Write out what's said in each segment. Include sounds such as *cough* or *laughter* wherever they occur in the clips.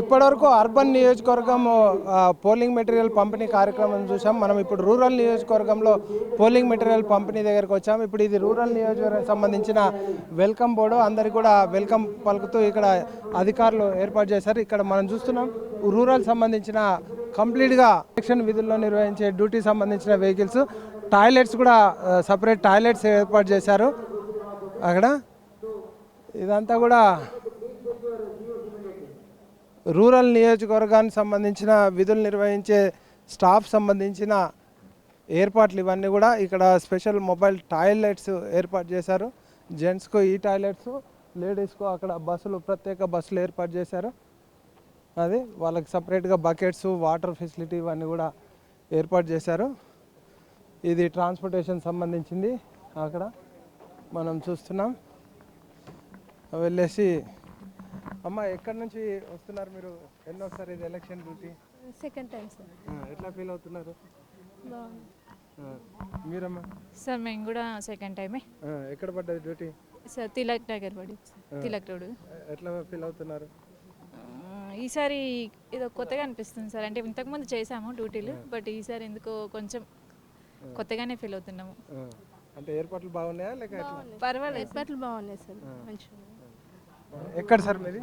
ఇప్పటివరకు అర్బన్ నియోజకవర్గం polling material పంపిణీ కార్యక్రమం చూసాం మనం ఇప్పుడు రూరల్ నియోజకవర్గంలో పోలింగ్ మెటీరియల్ పంపిణీ దగ్గరకు వచ్చాం. ఇప్పుడు ఇది రూరల్ నియోజకవర్గం సంబంధించిన వెల్కమ్ బోర్డు. అందరికి కూడా వెల్కమ్ పలుకుతూ ఇక్కడ అధికారులు ఏర్పాటు చేశారు. ఇక్కడ మనం చూస్తున్నాం రూరల్ సంబంధించిన కంప్లీట్గా ఎలక్షన్ విధుల్లో నిర్వహించే డ్యూటీ సంబంధించిన వెహికల్స్. టాయిలెట్స్ కూడా సపరేట్ టాయిలెట్స్ ఏర్పాటు చేశారు. అక్కడ ఇదంతా కూడా రూరల్ నియోజకవర్గానికి సంబంధించిన విధులు నిర్వహించే స్టాఫ్ సంబంధించిన ఏర్పాట్లు ఇవన్నీ కూడా ఇక్కడ స్పెషల్ మొబైల్ టాయిలెట్స్ ఏర్పాటు చేశారు. జెంట్స్కు ఈ టాయిలెట్స్ లేడీస్కు అక్కడ బస్సులు ప్రత్యేక బస్సులు ఏర్పాటు చేశారు. అది వాళ్ళకి సపరేట్గా బకెట్స్ వాటర్ ఫెసిలిటీ ఇవన్నీ కూడా ఏర్పాటు చేశారు. ఇది ట్రాన్స్పోర్టేషన్ సంబంధించింది. అక్కడ మనం చూస్తున్నాం. వెళ్ళేసి అమ్మ ఎక్కడి నుంచి వస్తున్నారు మీరు? ఎన్నోసారి ఇది election duty? Second time sir ఎట్లా ఫీల్ అవుతున్నారు? మీరమ్మా? సార్ మేము కూడా సెకండ్ టైమే ఎక్కడ పడ్డది డ్యూటీ? సార్ తిలక్ నగర్ పడి. తిలక్ రోడ్. ఎట్లా ఫీల్ అవుతున్నారు? ఈసారి ఏదో కొత్తగా అనిపిస్తుంది సార్. అంటే ఇంతకుముందు చేసాము డ్యూటీలు బట్ ఈసారి ఎందుకో కొంచెం కొత్తగానే ఫీల్ అవుతున్నాము. అంటే ఏర్పాట్లు బాగున్నాయా లేక పర్వాలేదు. ఏర్పాట్లు బాగున్నాయి సార్. మంచిగా. ఎక్కడ సార్ మీది?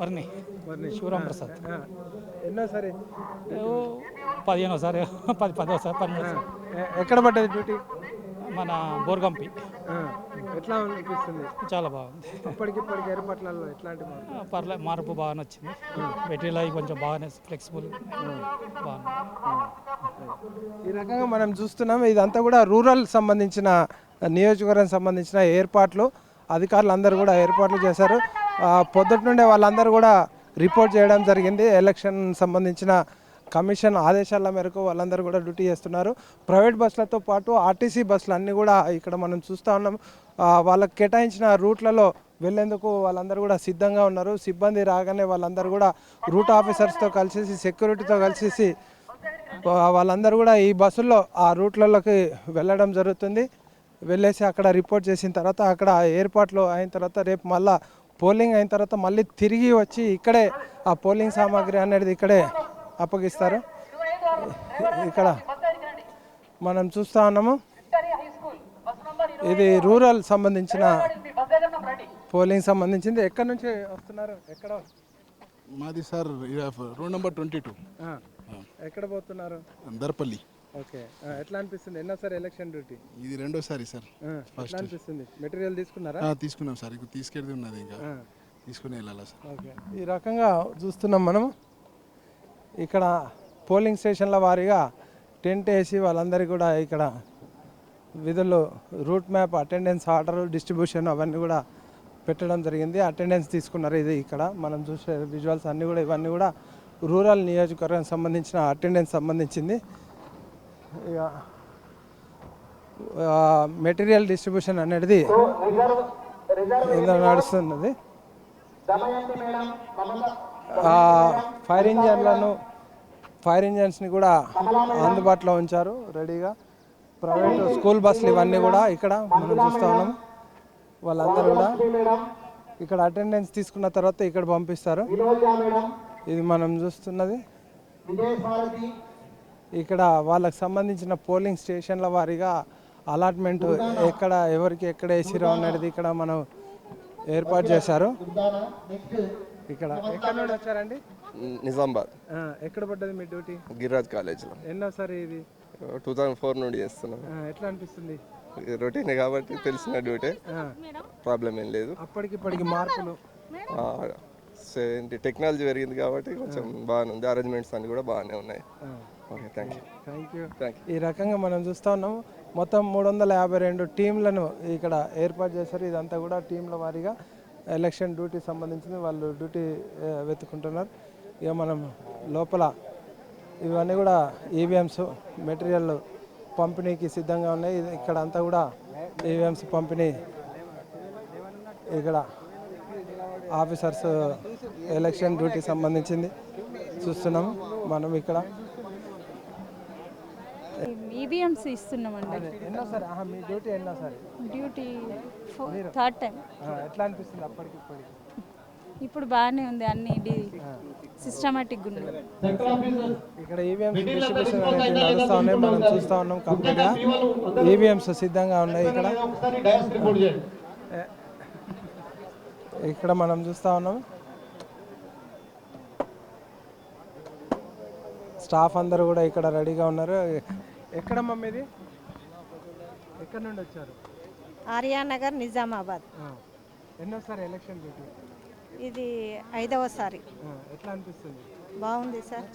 వర్ణి. మరి శివరాం ప్రసాద్. ఎన్నోసారి ఓ పదిహేనో సారి పది పదో సారి పన్నెండో సారి. ఎక్కడ పడ్డది డ్యూటీ? మన బోర్గంపి. ఎట్లా అనిపిస్తుంది? చాలా బాగుంది. ఇప్పటికిప్పటికి ఏర్పాట్లలో ఎట్లాంటి మార్పు? ఆ, పర్లే మార్పు బాగానే వచ్చింది. మెటీరియల్ అవి కొంచెం బాగానే ఫ్లెక్సిబుల్ బాగుంది ఈ రకంగా మనం చూస్తున్నాం ఇదంతా కూడా రూరల్ సంబంధించిన నియోజకవర్గం సంబంధించిన ఏర్పాట్లు. అధికారులు అందరూ కూడా ఏర్పాట్లు చేశారు. పొద్దుటి నుండే వాళ్ళందరూ కూడా రిపోర్ట్ చేయడం జరిగింది. ఎలక్షన్ సంబంధించిన కమిషన్ ఆదేశాల మేరకు వాళ్ళందరూ కూడా డ్యూటీ చేస్తున్నారు. ప్రైవేట్ బస్సులతో పాటు ఆర్టీసీ బస్సులు అన్నీ కూడా ఇక్కడ మనం చూస్తూ ఉన్నాం. వాళ్ళకి కేటాయించిన రూట్లలో వెళ్ళేందుకు వాళ్ళందరూ కూడా సిద్ధంగా ఉన్నారు. సిబ్బంది రాగానే వాళ్ళందరూ కూడా రూట్ ఆఫీసర్స్తో కలిసి సెక్యూరిటీతో కలిసి వాళ్ళందరూ కూడా ఈ బస్సుల్లో ఆ రూట్లలోకి వెళ్ళడం జరుగుతుంది. వెళ్ళేసి అక్కడ రిపోర్ట్ చేసిన తర్వాత అక్కడ ఏర్పాట్లు అయిన తర్వాత రేపు మళ్ళా పోలింగ్ అయిన తర్వాత మళ్ళీ తిరిగి వచ్చి ఇక్కడే ఆ పోలింగ్ సామాగ్రి అనేది ఇక్కడే అప్పగిస్తారు? ఇక్కడ మనం చూస్తా ఉన్నాము. ఇది రూరల్ సంబంధించిన పోలింగ్ సంబంధించింది. ఎక్కడి నుంచి వస్తున్నారు? ఎక్కడ? మాది sir road number twenty two. ఎక్కడ పోతున్నారు? దర్పల్లి. ఓకే. ఎట్లా అనిపిస్తుంది? ఎన్నోసారి ఎలక్షన్ డ్యూటీ? ఇది రెండోసారి సార్ ఎట్లా అనిపిస్తుంది? మెటీరియల్ తీసుకున్నారా? తీసుకున్నాం సార్. ఇక తీసుకెళ్ళి ఉన్నది ఇంకా. తీసుకుని వెళ్ళాలా సార్. ఓకే. ఈ రకంగా చూస్తున్నాం మనం ఇక్కడ పోలింగ్ స్టేషన్ల వారీగా టెంట్ వేసి వాళ్ళందరికీ కూడా ఇక్కడ విధులు route map attendance order distribution అవన్నీ కూడా పెట్టడం జరిగింది. అటెండెన్స్ తీసుకున్నారు ఇది ఇక్కడ. మనం చూసే విజువల్స్ అన్నీ కూడా ఇవన్నీ కూడా రూరల్ నియోజకవర్గం సంబంధించిన అటెండెన్స్ సంబంధించింది. ఇక మెటీరియల్ డిస్ట్రిబ్యూషన్ అనేది ఇందులో నడుస్తున్నది. ఫైర్ ఇంజన్లను ఫైర్ ఇంజన్స్ని కూడా అందుబాటులో ఉంచారు రెడీగా. ప్రైవేట్ స్కూల్ బస్సులు ఇవన్నీ కూడా ఇక్కడ మనం చూస్తూ ఉన్నాం. వాళ్ళందరూ కూడా ఇక్కడ అటెండెన్స్ తీసుకున్న తర్వాత ఇక్కడ పంపిస్తారు. ఇది మనం చూస్తున్నది. ఇక్కడ వాళ్ళకి సంబంధించిన పోలింగ్ స్టేషన్ల వారీగా అలాట్మెంట్ ఎక్కడ ఎవరికి ఎక్కడ వేసిరో అనేది ఇక్కడ మనం ఏర్పాటు చేశారు. ఇక్కడ ఎక్కడ నుండి వచ్చారండి? నిజామాబాద్. ఆ, ఎక్కడ పడ్డది మీ డ్యూటీ? గిరిరాజ్ కాలేజ్లో. ఎన్నోసారి ఇది? టూ థౌజండ్ ఫోర్ నుండి చేస్తున్నాం. ఎట్లా అనిపిస్తుంది? రొటీన్ కాబట్టి తెలిసిన డ్యూటీ. ఆ, ప్రాబ్లం ఏం లేదు. అప్పటికిప్పటికి మార్పులు. ఆ, సో ఏంటి టెక్నాలజీ పెరిగింది కాబట్టి కొంచెం బాగానే ఉంది. అరేంజ్మెంట్స్ అన్ని కూడా బాగానే ఉన్నాయి. Okay thank you thank you thank ఈ రకంగా మనం చూస్తూ ఉన్నాము. మొత్తం మూడు వందల యాభై రెండు టీంలను ఇక్కడ ఏర్పాటు చేశారు. ఇదంతా కూడా టీంల వారీగా ఎలక్షన్ డ్యూటీ సంబంధించింది వాళ్ళు డ్యూటీ వెతుకుంటున్నారు ఇక మనం లోపల ఇవన్నీ కూడా ఈవీఎంస్ మెటీరియల్ పంపిణీకి సిద్ధంగా ఉన్నాయి. ఇక్కడ అంతా కూడా ఈవీఎంస్ పంపిణీ ఇక్కడ ఆఫీసర్స్ ఎలక్షన్ డ్యూటీ సంబంధించింది. చూస్తున్నాము మనం ఇక్కడ. ఈవీఎంస్ ఇస్తున్నామండి. అదే ఎన్నోసారి ఆహా, మీ డ్యూటీ ఎన్నోసారి డ్యూటీ థర్డ్ టైం. ఎట్లా అనిపిస్తుంది అప్పటికి ఇప్పటికి? ఇప్పుడు బాగానే ఉంది అన్ని సిస్టమేటిక్గా ఉంది ఇక్కడ ఈవీఎంస్ డిస్ట్రిబ్యూషన్ అనేది నడుస్తూ ఉన్నాయి మనం చూస్తూ ఉన్నాం కంప్లీట్గా. ఈవీఎంస్ సిద్ధంగా ఉన్నాయి ఇక్కడ. ఇక్కడ మనం చూస్తూ ఉన్నాం. స్టాఫ్ అందరూ కూడా ఇక్కడ రెడీగా ఉన్నారు. ఎక్కడమ్మా మీది? ఎక్కడ నుండి వచ్చారు? ఆర్యానగర్ నిజామాబాద్. ఎన్నోసారి ఎలక్షన్ డ్యూటీ? ఇది ఐదవసారి. ఎట్లా అనిపిస్తుంది? బాగుంది సార్.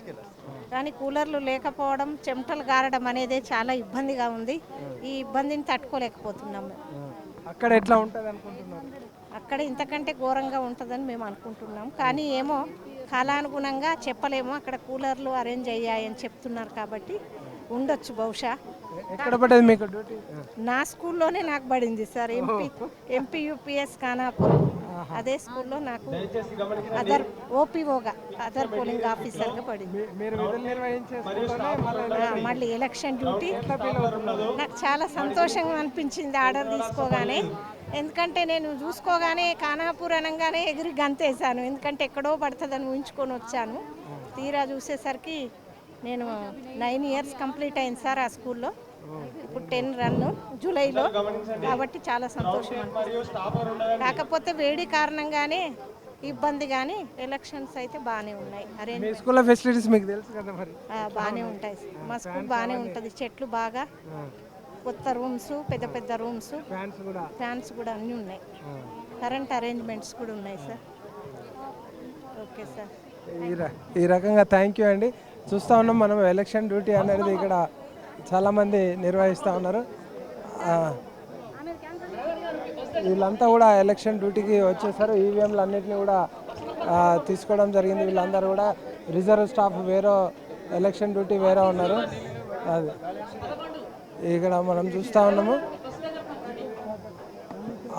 కానీ కూలర్లు లేకపోవడం చెమటలు గారడం అనేది చాలా ఇబ్బందిగా ఉంది. ఈ ఇబ్బందిని తట్టుకోలేకపోతున్నాము. అక్కడ ఎట్లా ఉంటుంది అనుకుంటున్నారు? అక్కడ ఇంతకంటే ఘోరంగా ఉంటుందని మేము అనుకుంటున్నాం. కానీ ఏమో కాలానుగుణంగా చెప్పలేము. అక్కడ కూలర్లు అరేంజ్ అయ్యాయని చెప్తున్నారు కాబట్టి ఉండొచ్చు బహుశా. ఎక్కడ పడ్డది మీకు డ్యూటీ. నా స్కూల్లోనే నాకు పడింది sir MP MP UPS Khanapur. అదే స్కూల్లో నాకు అదర్ ఓపీఓగా అదర్ పోలింగ్ ఆఫీసర్గా పడింది. మళ్ళీ ఎలక్షన్ డ్యూటీ. నాకు చాలా సంతోషంగా అనిపించింది ఆర్డర్ తీసుకోగానే. ఎందుకంటే నేను చూసుకోగానే ఖానాపూర్ అనగానే ఎగిరి గంతేసాను ఎందుకంటే ఎక్కడో పడుతుందని ఊహించుకొని వచ్చాను. తీరా చూసేసరికి నేను నైన్ ఇయర్స్ కంప్లీట్ అయింది సార్ ఆ స్కూల్లో. ఇప్పుడు టెన్ రన్ జూలైలో. కాబట్టి చాలా సంతోషం కాకపోతే వేడి కారణంగానే ఇబ్బంది కానీ ఎలక్షన్స్ అయితే బాగానే ఉన్నాయి. అరే మీ స్కూల్లో ఫెసిలిటీస్ మీకు తెలుసు కదా మరి? బాగానే ఉంటాయి మా స్కూల్ బాగానే ఉంటుంది. చెట్లు బాగా కొత్త రూమ్స్ పెద్ద పెద్ద రూమ్స్. ఫ్యాన్స్ కూడా. ఫ్యాన్స్ కూడా అన్నీ ఉన్నాయి. కరెంట్ అరేంజ్మెంట్స్ కూడా ఉన్నాయి సార్. Okay sir. ఈ రకంగా థ్యాంక్ యూ అండి. చూస్తూ ఉన్నాం మనం ఎలక్షన్ డ్యూటీ అనేది ఇక్కడ చాలామంది నిర్వహిస్తూ ఉన్నారు. వీళ్ళంతా కూడా ఎలక్షన్ డ్యూటీకి వచ్చేసారు. ఈవీఎంలు అన్నింటినీ కూడా తీసుకోవడం జరిగింది. వీళ్ళందరూ కూడా రిజర్వ్ స్టాఫ్ వేరే ఎలక్షన్ డ్యూటీ వేరే ఉన్నారు. అది ఇక్కడ మనం చూస్తూ ఉన్నాము.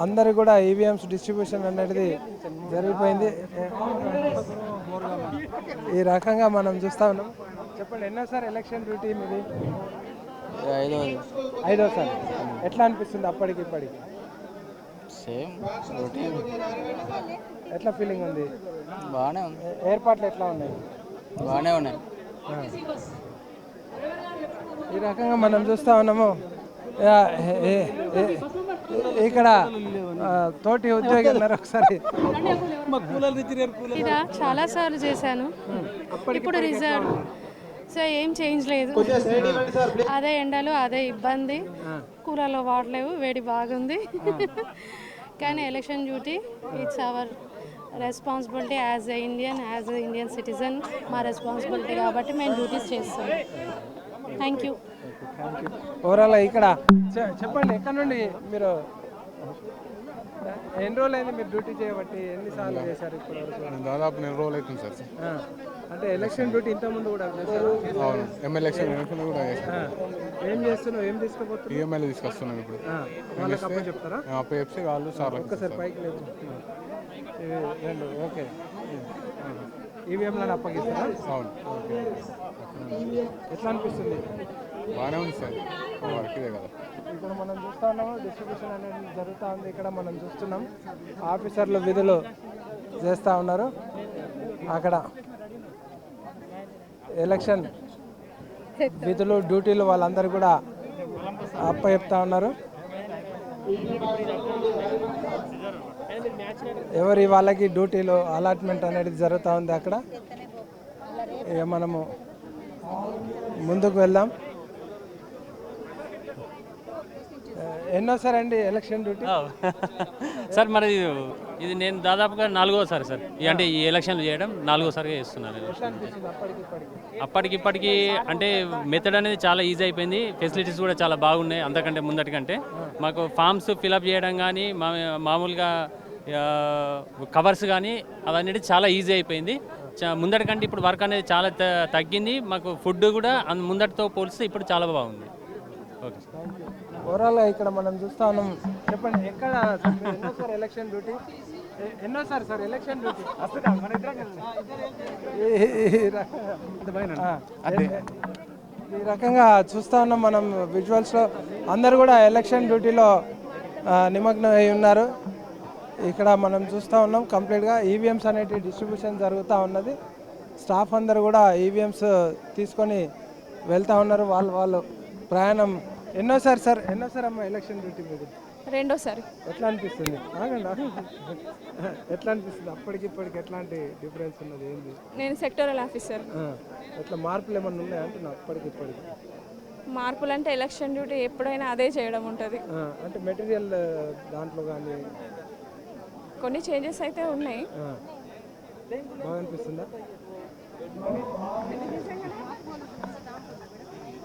అందరు కూడా ఈవీఎంస్ డిస్ట్రిబ్యూషన్ అనేది జరిగిపోయింది. ఈ రకంగా మనం చూస్తా ఉన్నాం. చెప్పండి ఎన్నోసారి ఎలక్షన్ డ్యూటీ మీది? ఐదోసారి ఎట్లా అనిపిస్తుంది అప్పటికి ఇప్పటికి? సేమ్ ఎట్లా ఫీలింగ్ ఉంది? బాగానే ఉంది. ఏర్పాట్లు ఎట్లా ఉన్నాయి? బాగానే ఉన్నాయి. ఈ రకంగా మనం చూస్తా ఉన్నాము. ఇక్కడ తోటి ఉద్యోగి ఉన్నారు ఒకసారి చాలా సార్లు చేశాను. ఇప్పుడు రిజర్వ్. సో ఏం చేంజ్ లేదు. అదే ఎండలు అదే ఇబ్బంది. కూరలో వాడలేవు వేడి బాగుంది. కానీ election duty it's our responsibility as a Indian as a Indian citizen మా రెస్పాన్సిబిలిటీ కాబట్టి మేము డ్యూటీస్ చేస్తున్నాం థ్యాంక్ యూ. ఓవరాల్ ఇక్కడ. చెప్పండి ఎక్కడ నుండి మీరు? ఎన్ని రోజులు అయింది మీరు డ్యూటీ చేయబట్టి? ఎన్నిసార్లు చేశారు వరకు దాదాపు నెల రోజులు అవుతుంది సార్. అంటే ఎలక్షన్ డ్యూటీ ఇంత ముందు కూడా చేశారు? అవును. ఎమ్మెల్యే ఎలక్షన్ కూడా చేస్తాం ఏం చేస్తున్నావు? ఏం తీసుకుపోతున్నావు? ఈఎంఐలు తీసుకొస్తున్నాం ఇప్పుడు. వాళ్ళకి చెప్తారా? చెప్తే వాళ్ళు సార్ ఒక్కసారి పైకి లేదు రెండు ఓకే. ఈవీఎంలను అప్పగిస్తారా? అవును. ఎట్లా అనిపిస్తుంది? బాగానే ఉంది సార్. వర్క్ ఇదే కదా. ఇక్కడ మనం చూస్తా ఉన్నాము డిస్ట్రిబ్యూషన్ అనేది జరుగుతూ ఉంది. ఇక్కడ మనం చూస్తున్నాం. ఆఫీసర్లు విధులు చేస్తూ ఉన్నారు. అక్కడ ఎలక్షన్ విధులు డ్యూటీలు వాళ్ళందరూ కూడా అప్ప చెప్తా ఉన్నారు. ఎవరి వాళ్ళకి డ్యూటీలు అలాట్మెంట్ అనేది జరుగుతూ ఉంది అక్కడ. ఇక మనము ముందుకు వెళ్దాం. ఎన్నోసారి అండి ఎలక్షన్ డ్యూటీ? సార్ మరి ఇది- నేను దాదాపుగా నాలుగోసారి సార్. అంటే ఈ ఎలక్షన్లు చేయడం నాలుగోసారిగా చేస్తున్నాను అప్పటికి ఇప్పటికి? అంటే మెథడ్ అనేది చాలా ఈజీ అయిపోయింది. ఫెసిలిటీస్ కూడా చాలా బాగున్నాయి అంతకంటే ముందటి కంటే. మాకు ఫామ్స్ ఫిలప్ చేయడం కానీ మా మామూలుగా కవర్స్ కానీ అవన్నీ చాలా ఈజీ అయిపోయింది. చా- ముందటి కంటే ఇప్పుడు వర్క్ అనేది చాలా తగ్గింది. మాకు ఫుడ్ కూడా ముందటితో పోలిస్తే ఇప్పుడు చాలా బాగుంది. ఓకే సార్ ఓవరాల్ ఇక్కడ మనం చూస్తా ఉన్నాం. చెప్పండి ఎక్కడ సార్ ఎలక్షన్ డ్యూటీ ఎ- ఎన్నోసారి సార్ ఎలక్షన్ డ్యూటీ ఈ- రకంగా. చూస్తూ ఉన్నాం మనం విజువల్స్లో అందరు కూడా ఎలక్షన్ డ్యూటీలో నిమగ్నం అయి ఉన్నారు. ఇక్కడ మనం చూస్తూ ఉన్నాం కంప్లీట్గా ఈవీఎంస్ అనేటి డిస్ట్రిబ్యూషన్ జరుగుతూ ఉన్నది. స్టాఫ్ అందరు కూడా ఈవీఎంస్ తీసుకొని వెళ్తూ ఉన్నారు. వాళ్ళు వాళ్ళు ప్రయాణం ఎన్నోసారి సార్ ఎన్నోసారి అమ్మ ఎలక్షన్ డ్యూటీ మీద? రెండోసారి ఎట్లా అనిపిస్తుంది? ఆగండి. ఎట్లా అనిపిస్తుంది? అప్పటికి ఇప్పటికి ఎట్లాంటి డిఫరెన్స్ ఉన్నది ఏంది? నేను సెక్టరల్ ఆఫీసర్ ఎట్లా మార్పులు ఏమన్నా ఉన్నాయా అంటున్నా అప్పటికి ఇప్పటికి? మార్పులు అంటే ఎలక్షన్ డ్యూటీ ఎప్పుడైనా అదే చేయడం ఉంటుంది. అంటే మెటీరియల్ దాంట్లో కానీ కొన్ని చేంజెస్ అయితే ఉన్నాయి. బాగా అనిపిస్తుందా?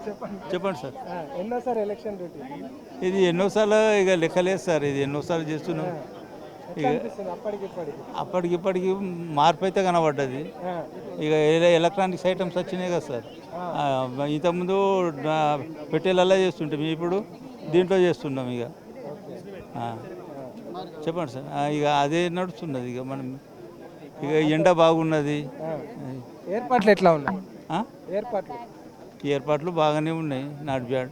చెప్పండి. సార్. ఎన్నోసారి ఎలక్షన్ డ్యూటీ? ఇది ఎన్నోసార్లు ఇక లెక్కలేదు సార్. ఇది ఎన్నోసార్లు చేస్తున్నాం. ఇప్పటికి? అప్పటికిప్పటికి మార్పు అయితే కనబడ్డది. ఇక ఎల- ఎలక్ట్రానిక్స్ ఐటమ్స్ వచ్చినాయి కదా సార్. ఇంతకుముందు పెట్టెలల్లా చేస్తుంటాం ఇప్పుడు దీంట్లో చేస్తున్నాం ఇక. చెప్పండి సార్. ఇక అదే నడుస్తున్నది ఇక మనం. ఇక ఎండ బాగున్నది. ఏర్పాట్లు ఎట్లా ఉన్నాయి? ఏర్పాట్లు? ఏర్పాట్లు బాగానే ఉన్నాయి నాట్ బ్యాడ్.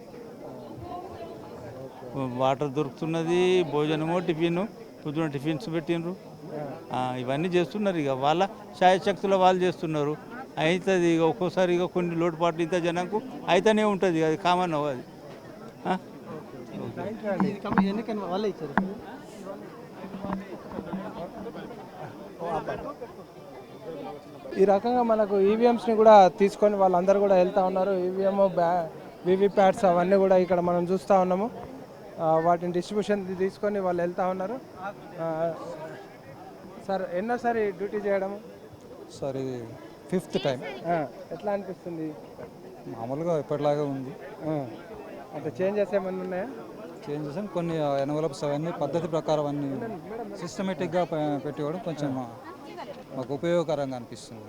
వాటర్ దొరుకుతున్నది భోజనము టిఫిన్ పొద్దున టిఫిన్స్ పెట్టిండ్రు. ఆ, ఇవన్నీ చేస్తున్నారు ఇక. వాళ్ళ శాయశక్తుల వాళ్ళు చేస్తున్నారు. అవుతుంది ఇక ఒక్కోసారి ఇక కొన్ని లోటుపాట్లు ఇంత జనంకు అయితేనే ఉంటుంది అది కామన్ అది వాళ్ళే ఇచ్చారు? ఈ రకంగా మనకు ఈవీఎంస్ని కూడా తీసుకొని వాళ్ళందరూ కూడా వెళ్తూ ఉన్నారు. ఈవీఎం బ్యా వీవీప్యాట్స్ అవన్నీ కూడా ఇక్కడ మనం చూస్తూ ఉన్నాము. వాటిని డిస్ట్రిబ్యూషన్ తీసుకొని వాళ్ళు వెళ్తూ ఉన్నారు. సార్ ఎన్నోసారి డ్యూటీ చేయడము? సార్ ఇది ఫిఫ్త్ టైం ఎట్లా అనిపిస్తుంది? మామూలుగా ఎప్పటిలాగా ఉంది. అంటే చేంజెస్ ఏమైనా ఉన్నాయా? చేంజ్ చేసాం కొన్ని ఎన్వలప్స్ అవన్నీ పద్ధతి ప్రకారం అన్ని సిస్టమేటిక్గా పెట్టేవాడు కొంచెం మాకు ఉపయోగకరంగా అనిపిస్తుంది.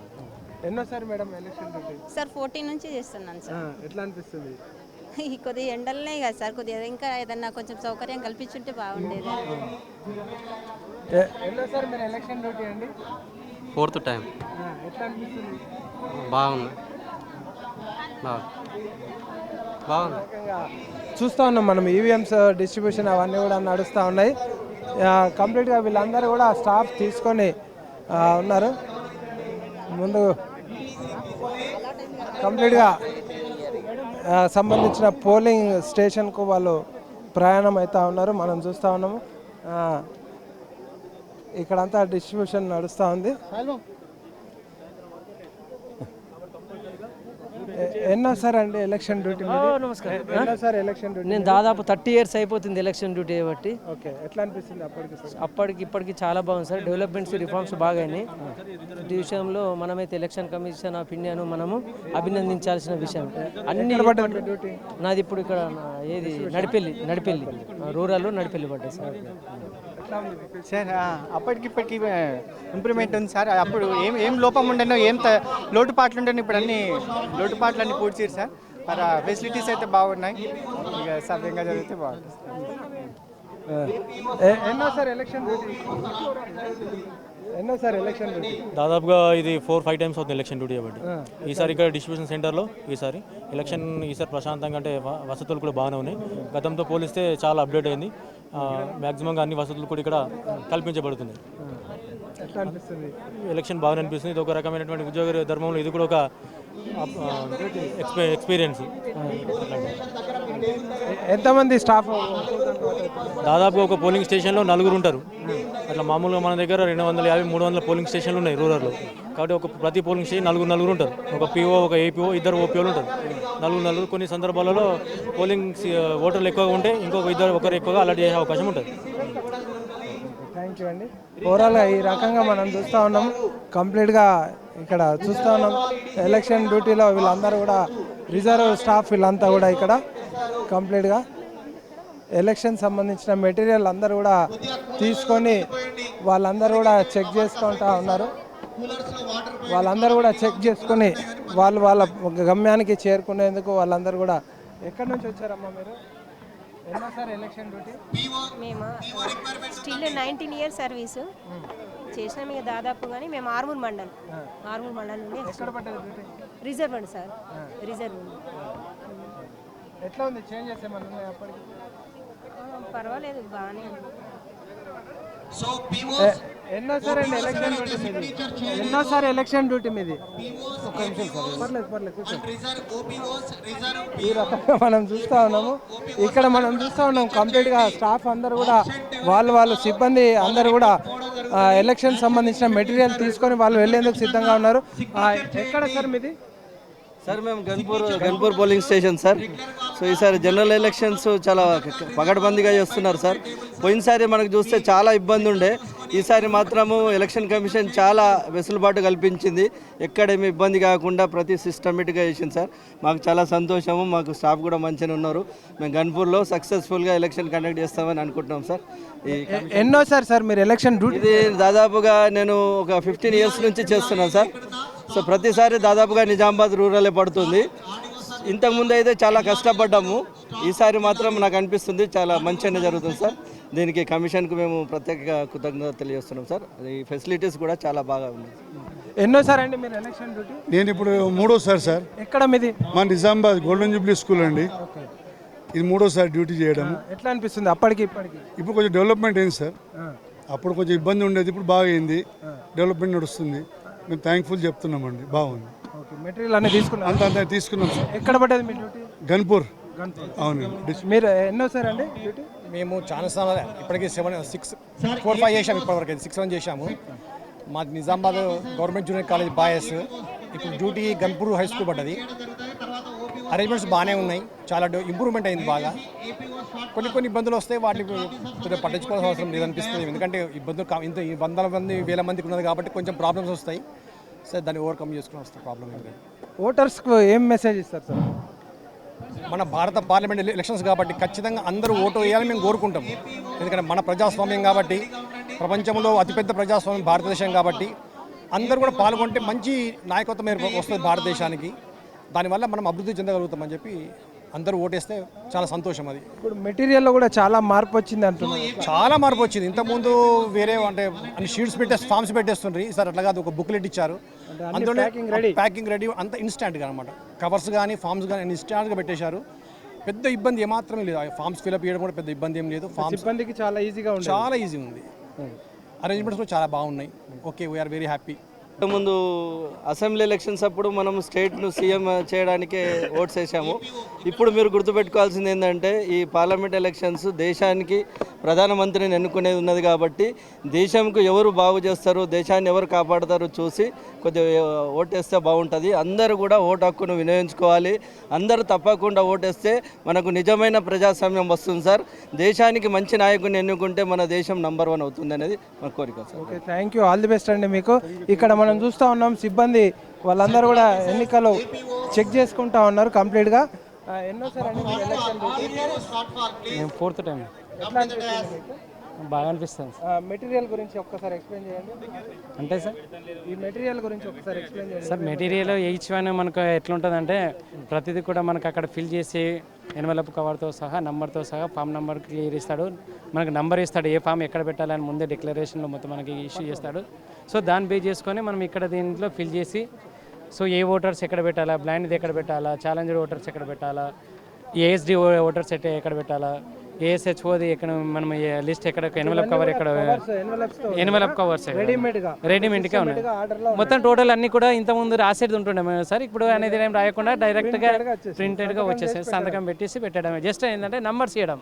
ఎన్నోసారి madam election duty? Sir fourteen నుంచి చేస్తున్నాను సార్. ఎట్లా అనిపిస్తుంది? ఈ కొద్దిగా ఎండలనే కదా సార్ కొద్దిగా ఇంకా ఏదన్నా కొంచెం సౌకర్యం కల్పించుంటే బాగుండేది. ఎన్నోసారి మీరు ఎలక్షన్ డ్యూటీ అండి? Fourth time. ఆ, ఎట్లా అనిపిస్తుంది? బాగుంది. బాగుంది. చూస్తూ ఉన్నాం మనం ఈవీఎంస్ డిస్ట్రిబ్యూషన్ అవన్నీ కూడా నడుస్తూ ఉన్నాయి. కంప్లీట్గా వీళ్ళందరూ కూడా స్టాఫ్ తీసుకొని ఉన్నారు? ముందు కంప్లీట్గా ఆ, సంబంధించిన పోలింగ్ స్టేషన్కు వాళ్ళు ప్రయాణం అవుతూ ఉన్నారు. మనం చూస్తూ ఉన్నాము. ఆ, ఇక్కడంతా డిస్ట్రిబ్యూషన్ నడుస్తూ ఉంది. ఎన్నోసారి అండి ఎలక్షన్ డ్యూటీ? నమస్కారం. ఎన్నోసారి ఎలక్షన్ డ్యూటీ నేను? దాదాపు థర్టీ ఇయర్స్ అయిపోతుంది ఎలక్షన్ డ్యూటీ బట్టి ఓకే ఎట్లా అనిపిస్తుంది అప్పటికి ఇప్పటికి? అప్పటికి ఇప్పటికి చాలా బాగుంది సార్ డెవలప్మెంట్స్ రిఫార్మ్స్ బాగా అయినాయి ఈ విషయంలో మనమైతే ఎలక్షన్ కమిషన్ ఆఫ్ ఇండియాను మనము అభినందించాల్సిన విషయం అన్ని నాది ఇప్పుడు ఇక్కడ ఏది నడిపెల్లి నడిపెల్లి రూరల్ నడిపెల్లి పడ్డాయి సార్? సార్ అప్పటికిప్పటికి ఇంప్రూవ్మెంట్ ఉంది సార్. అప్పుడు ఏం ఏం లోపం ఉండేనో ఏం లోటుపాట్లు ఉండేనో ఇప్పుడు అన్ని లోటుపాట్లు అన్ని పూడ్చారు సార్. మరి ఫెసిలిటీస్ అయితే బాగున్నాయి. ఇక సవ్యంగా జరిగితే బాగుంటుంది. ఎ- ఎన్నోసారి ఎలక్షన్ డ్యూటీ? ఎన్నోసారి ఎలక్షన్ దాదాపుగా ఇది ఫోర్ ఫైవ్ టైమ్స్ అవుతుంది ఎలక్షన్ డ్యూటీ కాబట్టి. ఈసారి ఇక్కడ డిస్ట్రిబ్యూషన్ సెంటర్లో ఈసారి. ఎలక్షన్ ఈసారి ప్రశాంతంగా అంటే వసతులు కూడా బాగానే ఉన్నాయి. గతంతో పోలిస్తే చాలా అప్డేట్ అయింది. మ్యాక్సిమంగా అన్ని వసతులు కూడా ఇక్కడ కల్పించబడుతుంది ఎలక్షన్ బాగానే అనిపిస్తుంది. ఇది ఒక రకమైనటువంటి ఉద్యోగ ధర్మంలో ఇది కూడా ఒక ఎక్స్పీ ఎక్స్పీరియన్స్ ఎంతమంది స్టాఫ్? దాదాపు ఒక పోలింగ్ స్టేషన్లో నలుగురు ఉంటారు. అట్లా మామూలుగా మన దగ్గర రెండు వందల యాభై మూడు వందల పోలింగ్ స్టేషన్లు ఉన్నాయి రూరల్లో. కాబట్టి ఒక ప్రతి పోలింగ్ స్టేషన్ నలుగురు నలుగురు ఉంటారు. ఒక పీఓ ఒక ఏపీఓ ఇద్దరు ఓపీఓలు ఉంటారు. నలుగురు నలుగురు కొన్ని సందర్భాలలో పోలింగ్ సి- ఓటర్లు ఎక్కువగా ఉంటే ఇంకొక ఇద్దరు ఒకరు ఎక్కువగా అలర్ట్ చేసే అవకాశం ఉంటుంది. థ్యాంక్ యూ అండి. ఓవరాల్గా ఈ రకంగా మనం చూస్తూ ఉన్నాం. కంప్లీట్గా ఇక్కడ చూస్తూ ఉన్నాం. ఎలక్షన్ డ్యూటీలో వీళ్ళందరూ కూడా రిజర్వ్ స్టాఫ్ వీళ్ళంతా కూడా ఇక్కడ కంప్లీట్గా ఎలక్షన్ సంబంధించిన మెటీరియల్ అందరూ కూడా తీసుకొని వాళ్ళందరూ కూడా చెక్ చేసుకుంటా ఉన్నారు. వాళ్ళందరూ కూడా చెక్ చేసుకొని వాళ్ళు వాళ్ళ గమ్యానికి చేరుకునేందుకు వాళ్ళందరూ కూడా ఎక్కడి నుంచి వచ్చారమ్మా మీరు? ఎన్నోసారి ఎలక్షన్ డ్యూటీ? మేము స్టిల్ నైన్టీన్ ఇయర్స్ సర్వీసు చేసినాం ఇక దాదాపు కానీ మేము ఆర్మూర్ మండల్. ఆర్మూర్ మండల్ నుండి రిజర్వ్ అండి సార్. రిజర్వ్ ఎట్లా ఉంది? చేంజెస్ ఏమన్నా అప్పటికి? పర్వాలేదు బాగానే ఉంది. ఎ- ఎన్నోసారి అండి ఎలక్షన్ డ్యూటీ మీది? ఎన్నోసారి ఎలక్షన్ డ్యూటీ మీది? ఒక్క నిమిషం సార్. పర్లేదు పర్లేదు కూర్చోండి. ఈ రకంగా మనం చూస్తూ ఉన్నాము. ఇక్కడ మనం చూస్తూ ఉన్నాం కంప్లీట్గా స్టాఫ్ అందరూ కూడా వాళ్ళు వాళ్ళు సిబ్బంది అందరూ కూడా ఎలక్షన్ సంబంధించిన మెటీరియల్ తీసుకొని వాళ్ళు వెళ్ళేందుకు సిద్ధంగా ఉన్నారు. ఎక్కడ సార్ మీది? సార్ మేము Ganpur Ganpur polling station sir. So ఈసారి జనరల్ ఎలక్షన్స్ చాలా పగడబందీగా చేస్తున్నారు సార్. పోయినసారి మనకు చూస్తే చాలా ఇబ్బంది ఉండే. ఈసారి మాత్రము ఎలక్షన్ కమిషన్ చాలా వెసులుబాటు కల్పించింది. ఎక్కడేమి ఇబ్బంది కాకుండా ప్రతి సిస్టమేటిక్గా చేసింది సార్. మాకు చాలా సంతోషము మాకు స్టాఫ్ కూడా మంచిగా ఉన్నారు. మేము గన్పూర్లో సక్సెస్ఫుల్గా ఎలక్షన్ కండక్ట్ చేస్తామని అనుకుంటున్నాం సార్. ఈ ఎ- ఎన్నోసారి సార్ మీరు ఎలక్షన్ డ్యూటీ ఇది దాదాపుగా నేను ఒక ఫిఫ్టీన్ ఇయర్స్ నుంచి చేస్తున్నాను సార్. సో ప్రతిసారి దాదాపుగా నిజామాబాద్ రూరలే పడుతుంది. ఇంతకుముందు అయితే చాలా కష్టపడ్డాము. ఈసారి మాత్రం నాకు అనిపిస్తుంది చాలా మంచిగానే జరుగుతుంది సార్. దీనికి కమిషన్కు మేము ప్రత్యేక కృతజ్ఞత తెలియజేస్తున్నాం సార్. ఈ ఫెసిలిటీస్ కూడా చాలా బాగా ఉన్నాయి. ఎన్నోసారి అండి మీరు ఎలక్షన్ డ్యూటీ? నేను ఇప్పుడు మూడోసారి సార్. ఎక్కడ మీది? మా నిజామాబాద్ గోల్డెన్ జూబ్లీ స్కూల్ అండి. ఇది మూడోసారి డ్యూటీ చేయడం. ఎట్లా అనిపిస్తుంది? అప్పటికి ఇప్పటికి? ఇప్పుడు కొంచెం డెవలప్మెంట్ అయింది సార్. అప్పుడు కొంచెం ఇబ్బంది ఉండేది ఇప్పుడు బాగా అయింది. డెవలప్మెంట్ నడుస్తుంది. మేము థ్యాంక్ఫుల్ చెప్తున్నామండి. బాగుంది. ఓకే మెటీరియల్ అన్ని తీసుకున్నారు? అంత అంత తీసుకున్నాం సార్. ఎక్కడ పడ్డది మీ డ్యూటీ? గన్పూర్ అవునండి. మీరు ఎన్నోసారి అండి మేము చాలా సార్లు ఇప్పటికీ సెవెన్ సిక్స్ ఫోర్ ఫైవ్ చేసాము ఇప్పటివరకు సిక్స్ సెవెన్ చేసాము మా Nizamabad government junior college boys. ఇప్పుడు డ్యూటీ గన్పూర్ హై స్కూల్ పడ్డది. అరేంజ్మెంట్స్ బాగానే ఉన్నాయి. చాలా ఇంప్రూవ్మెంట్ అయింది బాగా. కొన్ని కొన్ని ఇబ్బందులు వస్తే వాటిని కొద్దిగా పట్టించుకోవాల్సిన అవసరం లేదనిపిస్తుంది. ఎందుకంటే ఇబ్బందులు ఇంత ఈ వందల మంది వేల మందికి ఉన్నది కాబట్టి కొంచెం ప్రాబ్లమ్స్ వస్తాయి. సరే దాన్ని ఓవర్కమ్ చేసుకుని వస్తాయి ప్రాబ్లం ఏం లేదు. ఓటర్స్కు ఏం మెసేజ్ ఇస్తారు సార్? మన భారత పార్లమెంట్ ఎలక్షన్స్ కాబట్టి ఖచ్చితంగా అందరూ ఓటు వేయాలని మేము కోరుకుంటాం. ఎందుకంటే మన ప్రజాస్వామ్యం కాబట్టి ప్రపంచంలో అతిపెద్ద ప్రజాస్వామ్యం భారతదేశం కాబట్టి అందరూ కూడా పాల్గొంటే మంచి నాయకత్వం వస్తుంది భారతదేశానికి. దానివల్ల మనం అభివృద్ధి చెందగలుగుతామని చెప్పి అందరూ ఓటేస్తే చాలా సంతోషం అది. ఇప్పుడు మెటీరియల్లో కూడా చాలా మార్పు వచ్చింది అంటున్నారు. చాలా మార్పు వచ్చింది. ఇంతకుముందు వేరే అంటే అన్ని షీట్స్ పెట్టేసి ఫామ్స్ పెట్టేస్తుండ్రి. ఈసారి అట్లా కాదు ఒక బుక్లెట్ ఇచ్చారు. అందులో. ప్యాకింగ్ రెడీ అంత ఇన్స్టాంట్గా అనమాట కవర్స్ కానీ ఫామ్స్ కానీ ఇన్స్టాంట్గా పెట్టేశారు. పెద్ద ఇబ్బంది ఏమాత్రం లేదు. ఫామ్స్ ఫిల్అప్ చేయడం కూడా పెద్ద ఇబ్బంది ఏం లేదు. ఫామ్స్ సిబ్బందికి చాలా ఈజీగా ఉంటుంది చాలా ఈజీ ఉంది. అరేంజ్మెంట్స్ కూడా చాలా బాగున్నాయి. Okay we are very happy ముందు అసెంబ్లీ ఎలక్షన్స్ అప్పుడు మనం స్టేట్ను సీఎం చేయడానికే ఓట్స్ వేసాము. ఇప్పుడు మీరు గుర్తుపెట్టుకోవాల్సింది ఏంటంటే ఈ పార్లమెంట్ ఎలక్షన్స్ దేశానికి ప్రధానమంత్రిని ఎన్నుకునేది ఉన్నది కాబట్టి దేశంకు ఎవరు బాగు చేస్తారు దేశాన్ని ఎవరు కాపాడతారో చూసి కొద్దిగా ఓటేస్తే బాగుంటుంది. అందరూ కూడా ఓటు హక్కును వినియోగించుకోవాలి. అందరూ తప్పకుండా ఓటేస్తే మనకు నిజమైన ప్రజాస్వామ్యం వస్తుంది సార్. దేశానికి మంచి నాయకుడిని ఎన్నుకుంటే మన దేశం నంబర్ వన్ అవుతుంది అనేది మన కోరిక sir. Okay thank you all the best అండి మీకు. ఇక్కడ మనం చూస్తూ ఉన్నాం సిబ్బంది వాళ్ళందరూ కూడా ఎన్నికలు చెక్ చేసుకుంటా ఉన్నారు కంప్లీట్గా. ఎన్నోసారి ఎలక్షన్ ఫోర్త్ టైం. బాగా అనిపిస్తుంది. మెటీరియల్ గురించి ఒక్కసారి ఎక్స్ప్లెయిన్ చేయండి. అంటే సార్? ఈ మెటీరియల్ గురించి ఒకసారి ఎక్స్ప్లెయిన్ చేయండి. సార్ మెటీరియల్ ఈచ్ వన్ మనకు ఎట్లుంటుందంటే ప్రతిదీ కూడా మనకు అక్కడ ఫిల్ చేసి ఎన్వలప్ కవర్తో సహా నంబర్తో సహా ఫామ్ నెంబర్ క్లియర్ ఇస్తాడు. మనకు నంబర్ ఇస్తాడు ఏ ఫామ్ ఎక్కడ పెట్టాలని ముందే డిక్లరేషన్లో మొత్తం మనకి ఇష్యూ చేస్తాడు. సో దాన్ని బేస్ చేసుకొని మనం ఇక్కడ దీంట్లో ఫిల్ చేసి సో ఏ ఓటర్స్ ఎక్కడ పెట్టాలా బ్లైండ్ది ఎక్కడ పెట్టాలా ఛాలెంజ్డ్ ఓటర్స్ ఎక్కడ పెట్టాలా ఏఎస్డి ఓటర్స్ ఎట్ట ఎక్కడ పెట్టాలా ఏఎస్హెచ్ఓది ఎక్కడ మనం లిస్ట్ ఎక్కడ ఎన్వలప్ కవర్ ఎక్కడ ఎన్వలప్ కవర్స్. రెడీమేడ్గా ఉన్నాయి మొత్తం టోటల్ అన్ని కూడా ఇంత ముందు రాసేది ఉంటుండే మేము సార్ ఇప్పుడు అనేది ఏం రాయకుండా డైరెక్ట్గా. ప్రింటెడ్గా వచ్చేసి చేసి సంతకం పెట్టేసి పెట్టడమే. జస్ట్ ఏంటంటే నంబర్స్ ఇవ్వడం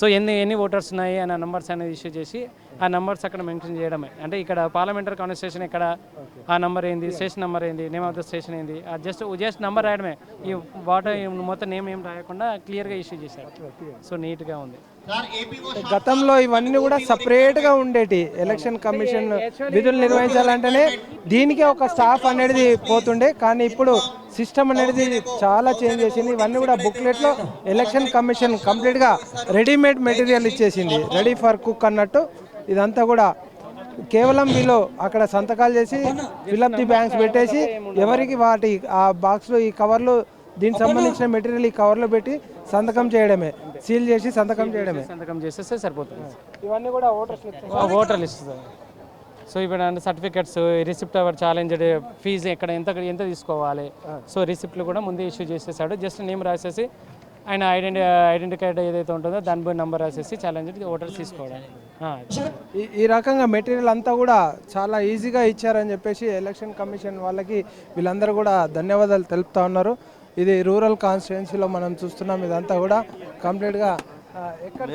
సో ఎన్ని ఎన్ని ఓటర్స్ ఉన్నాయి అన్న నంబర్స్ అనేది ఇష్యూ చేసి ఆ నంబర్స్ అక్కడ మెన్షన్ చేయడమే. అంటే ఇక్కడ పార్లమెంటరీ కాన్స్టిట్యూషన్ ఇక్కడ ఆ నంబర్ ఏంది స్టేషన్ నెంబర్ ఏంది నేమ్ ఆఫ్ ద స్టేషన్ ఏంది ఆ జస్ట్ జస్ట్ నెంబర్ రాయడమే. ఈ వాటర్ మొత్తం నేమ్ ఏం రాయకుండా క్లియర్గా ఇష్యూ చేశారు. సో నీట్గా ఉంది. గతంలో ఇవన్నీ కూడా సపరేట్గా ఉండేటి. ఎలక్షన్ కమిషన్ విధులు నిర్వహించాలంటేనే దీనికే ఒక స్టాఫ్ అనేది పోతుండే. కానీ ఇప్పుడు సిస్టమ్ అనేది చాలా చేంజ్ చేసింది. ఇవన్నీ కూడా బుక్లెట్లో ఎలక్షన్ కమిషన్ కంప్లీట్గా రెడీమేడ్ మెటీరియల్ ఇచ్చేసింది. రెడీ ఫర్ కుక్ అన్నట్టు. ఇదంతా కూడా కేవలం వీళ్ళు అక్కడ సంతకాలు చేసి ఫిల్అప్ ది బ్యాంక్స్ పెట్టేసి ఎవరికి వాటి ఆ బాక్స్లో ఈ కవర్లు దీనికి సంబంధించిన మెటీరియల్ ఈ కవర్లో పెట్టి సంతకం చేయడమే. సీల్ చేసి సంతకం చేయడమే. సంతకం చేసేస్తే సరిపోతుంది. ఇవన్నీ కూడా ఓటర్స్ ఓటర్ ఇస్తుంది సో ఇప్పుడు అంటే certificates receipt our challenge fee ఎక్కడ ఎంత ఎంత తీసుకోవాలి? సో రిసిప్ట్లు కూడా ముందే ఇష్యూ చేసేసాడు. జస్ట్ నేమ్ రాసేసి ఆయన ఐడెంటి ఐడెంటి కార్డ్ ఏదైతే ఉంటుందో దాని పోయి నెంబర్ రాసేసి ఛాలెంజ్ ఓటర్స్ తీసుకోవడం. ఈ ఈ రకంగా మెటీరియల్ అంతా కూడా చాలా ఈజీగా ఇచ్చారని చెప్పేసి ఎలక్షన్ కమిషన్ వాళ్ళకి వీళ్ళందరూ కూడా ధన్యవాదాలు తెలుపుతా ఉన్నారు. ఇది రూరల్ కాన్స్టిట్యున్సీలో మనం చూస్తున్నాం. ఇదంతా కూడా కంప్లీట్గా ఎక్కడ?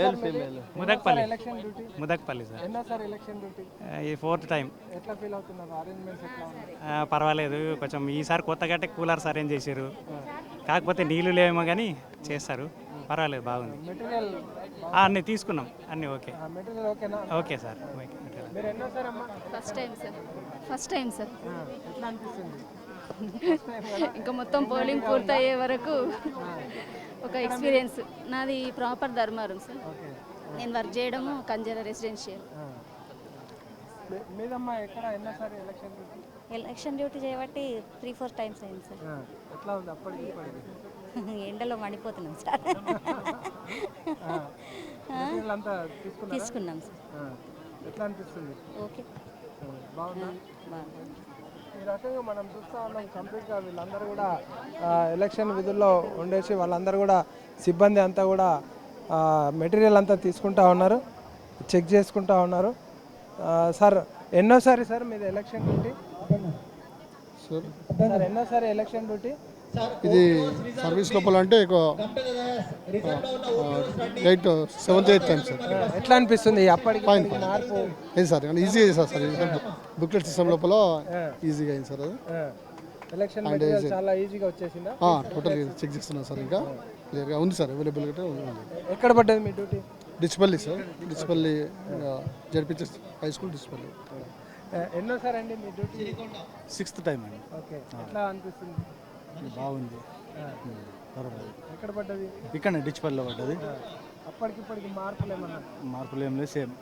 Mudakpalli. Election duty Mudakpalli sir. ఎన్నోసారి election duty ఈ ఫోర్త్ టైం ఎట్లా ఫీల్ అవుతున్నారు? అరేంజ్మెంట్స్ ఎట్లా ఉన్నాయి? ఆ, పర్వాలేదు. కొంచెం ఈసారి కొత్త గట్టే కూలర్స్ అరేంజ్ చేశారు. కాకపోతే నీళ్ళు లేవేమో కానీ చేస్తారు. పర్వాలేదు బాగుంది. మెటీరియల్ ఆ, అన్నీ తీసుకున్నాం. అన్నీ ఓకే. మెటీరియల్ ఓకేనా? Okay sir. అమ్మా? First time sir first time sir ఎట్లా అనిపిస్తుంది? *laughs* ఇంకా మొత్తం పోలింగ్ పూర్తయ్యే వరకు ఒక ఎక్స్పీరియన్స్. నాది ప్రాపర్ ధర్మారం సార్. నేను వర్క్ చేయడము కంజర రెసిడెన్షియల్. మీ- మీదమ్మా ఎక్కడ ఎన్నోసారి ఎలక్షన్ డ్యూటీ? ఎలక్షన్ డ్యూటీ చేయబట్టి త్రీ ఫోర్ టైమ్స్ అయింది సార్. ఎట్లా ఉంది అప్పటికి *laughs* ఎండలో మండిపోతున్నాం సార్? తీసుకున్నాం సార్. ఎట్లా అనిపిస్తుంది? ఓకే. బాగుంది. ఈ రకంగా మనం చూస్తా ఉన్నాం కంప్లీట్గా వీళ్ళందరూ కూడా ఎలక్షన్ విధుల్లో ఉండేసి వాళ్ళందరూ కూడా సిబ్బంది అంతా కూడా మెటీరియల్ అంతా తీసుకుంటా ఉన్నారు చెక్ చేసుకుంటా ఉన్నారు. సార్ ఎన్నోసారి సార్ మీది ఎలక్షన్ డ్యూటీ? సార్ ఎన్నోసారి ఎలక్షన్ డ్యూటీ? ఇది సర్వీస్ లోపల అంటే ఒక eight seventh eighth time sir ఎట్లా అనిపిస్తుంది? అప్పటికి ఫైన్ ఏం సార్ ఈజీ చేశారు సార్? బుక్లెట్ సిస్టమ్ లోపల ఈజీగా అయింది సార్ అది. ఎలక్షన్ చాలా ఈజీగా వచ్చేసిందా? టోటల్ చెక్ చేస్తున్నాం సార్ ఇంకా. క్లియర్గా ఉంది సార్ అవైలబుల్గా ఉంది ఎక్కడ పడ్డది మీ డ్యూటీ డిచ్పల్లి సార్ డిచ్పల్లి జడ్పించే హై స్కూల్ డిచ్పల్లి. ఎన్నోసారి అండి మీ డ్యూటీ సిక్స్త్ టైం అండి. ఓకే ఎట్లా అనిపిస్తుంది? బాగుంది. ఆ. పర్వాలేదు. ఎక్కడ పడ్డది? ఇక్కడ డిచ్పల్లిలో పడ్డది. అప్పటికిప్పటికి మార్పులు ఏమన్నా? మార్పులు ఏం లేదు సేమ్.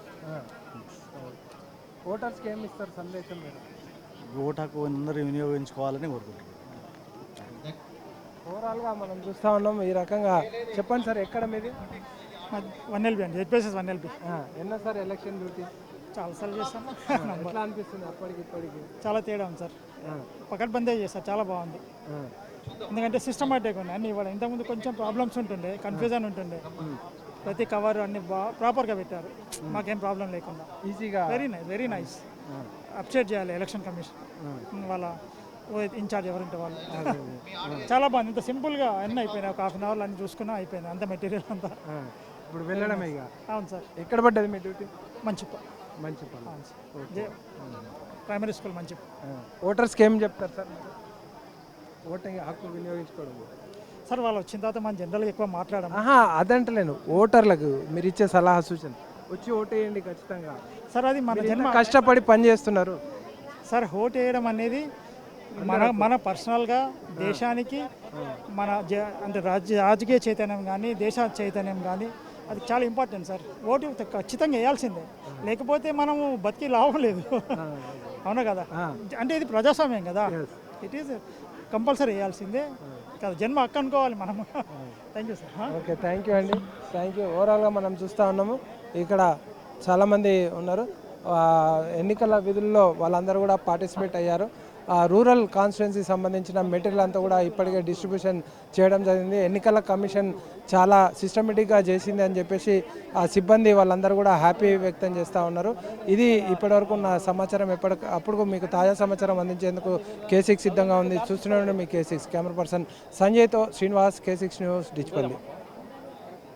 ఓటర్స్కి ఏమి ఇస్తారు సందేశం మీరు? ఓటు హక్కు అందరూ వినియోగించుకోవాలని కోరుకుంటున్నాను ఓవరాల్గా మనం చూస్తా ఉన్నాం ఈ రకంగా చెప్పండి సార్ ఎక్కడ మీది? వన్ ఎల్బి అండి జెడ్పీఎస్ఎస్ వన్ ఎల్బి. ఆ, ఎన్నోసారి ఎలక్షన్ డ్యూటీ? చాలాసార్లు చేస్తాను ఎట్లా అనిపిస్తుంది అప్పటికి ఇప్పటికి చాలా తేడా ఉంది సార్. పకడ్బందే చేస్తారు చాలా బాగుంది. ఎందుకంటే సిస్టమాటిక్ ఉన్నాయి అన్ని ఇవ్వడం. ఇంతకుముందు కొంచెం ప్రాబ్లమ్స్ ఉంటుండే కన్ఫ్యూజన్ ఉంటుండే. ప్రతి కవర్ అన్ని బాగా ప్రాపర్గా పెట్టారు. మాకేం ప్రాబ్లం లేకుండా. ఈజీగా very nice very nice update చేయాలి ఎలక్షన్ కమిషన్ వాళ్ళ ఇన్ఛార్జ్ ఎవరుంటే వాళ్ళు. *laughs* చాలా బాగుంది. ఇంత సింపుల్గా అన్నీ అయిపోయినాయి. ఒక హాఫ్ అన్ అవర్లో అన్ని చూసుకున్నా అయిపోయింది. అంత మెటీరియల్ అంతా. ఇప్పుడు వెళ్ళడమే ఇక. అవును సార్. ఎక్కడ పడ్డది మీ డ్యూటీ? మంచి మంచి ప్రైమరీ స్కూల్ మంచి ఓటర్స్కి ఏం చెప్తారు సార్? ఓటింగ్ హక్కు వినియోగించుకోవడం సార్ వాళ్ళు వచ్చిన తర్వాత మనం జనరల్గా ఎక్కువ మాట్లాడము. అదంటలేను. ఓటర్లకు మీరు ఇచ్చే సలహా సూచన వచ్చి ఓటేయండి ఖచ్చితంగా. సార్ అది మన జన్మ కష్టపడి పని చేస్తున్నారు? సార్ ఓటు వేయడం అనేది మన మన పర్సనల్గా దేశానికి మన అంటే రాజ్య రాజకీయ చైతన్యం కానీ దేశ చైతన్యం కానీ అది చాలా ఇంపార్టెంట్ సార్. ఓటు ఖచ్చితంగా వేయాల్సిందే. లేకపోతే మనము బతికి లాభం లేదు. అవునా కదా? అంటే ఇది ప్రజాస్వామ్యం కదా? ఇట్ ఈస్ కంపల్సరీ వేయాల్సిందే. కదా జన్మ హక్కు అనుకోవాలి మనము. Thank you sir okay thank you అండి. థ్యాంక్ యూ ఓవరాల్గా మనం చూస్తూ ఉన్నాము. ఇక్కడ చాలామంది ఉన్నారు. ఎన్నికల విధుల్లో వాళ్ళందరూ కూడా పార్టిసిపేట్ అయ్యారు. రూరల్ కాన్స్టిట్యున్సీ సంబంధించిన మెటీరియల్ అంతా కూడా ఇప్పటికే డిస్ట్రిబ్యూషన్ చేయడం జరిగింది. ఎన్నికల కమిషన్ చాలా సిస్టమేటిక్గా చేసింది అని చెప్పేసి ఆ సిబ్బంది వాళ్ళందరూ కూడా హ్యాపీ వ్యక్తం చేస్తూ ఉన్నారు. ఇది ఇప్పటివరకు నా సమాచారం ఎప్పటి అప్పుడు మీకు తాజా సమాచారం అందించేందుకు కే సిక్స్ సిద్ధంగా ఉంది. చూస్తున్నాను మీ K six camera person సంజయ్తో Srinivas K six news Dichpalli.